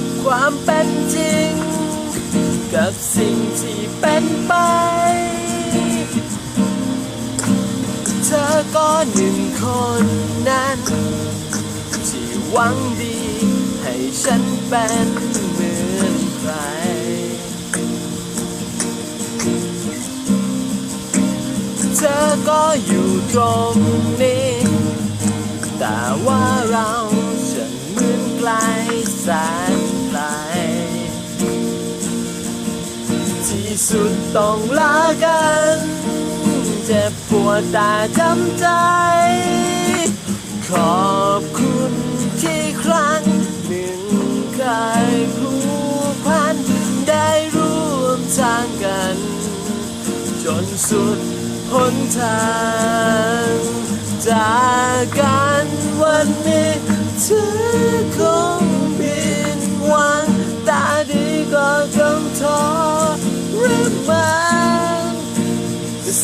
กับความเป็นจริง กับสิ่งที่เป็นไป เธอก็หนึ่งคนนั้น ที่หวังดี ให้ฉันเป็นเหมือนใคร เธอก็อยู่ตรงนี้ แต่ว่าเราฉันเหมือนไกลแสน ที่สุดต้องลากัน เจ็บปวดแต่จำใจ ขอบคุณที่ครั้งหนึ่งเคยผูกพันได้ร่วมทางกัน จนสุดหนทาง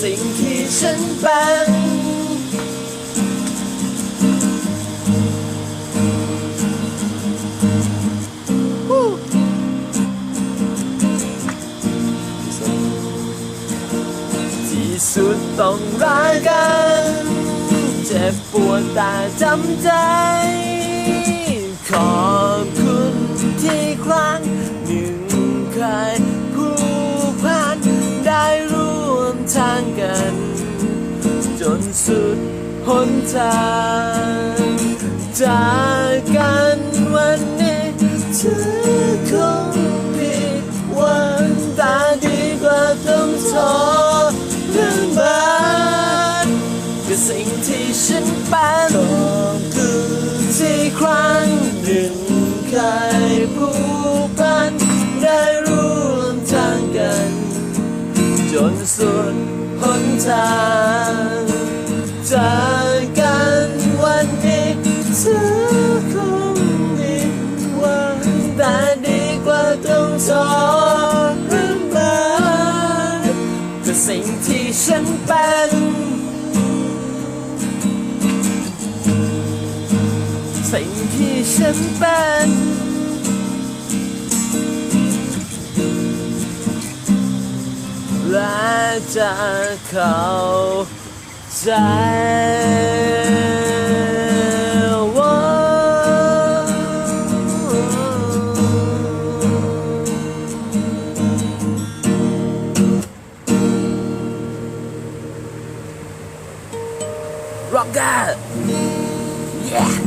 สิ่งที่ฉันเป็นที่สุดต้องรักกัน เจ็บปวดแต่จำใจ ทางกัน จนสุดหนทางจากกันวันนี้เธอคงผิดหวังตาดีกว่าต้องท้อเรื่องบ้านกับสิ่งที่ฉันเป็น นสุดหนทางจากกันวันนี้เธอคงมีหวังแต่ดีกว่าต้องทรมานแต่สิ่งที่ฉันเป็นสิ่งที่ฉันเป็น จะเข้าใจว่า Rock that!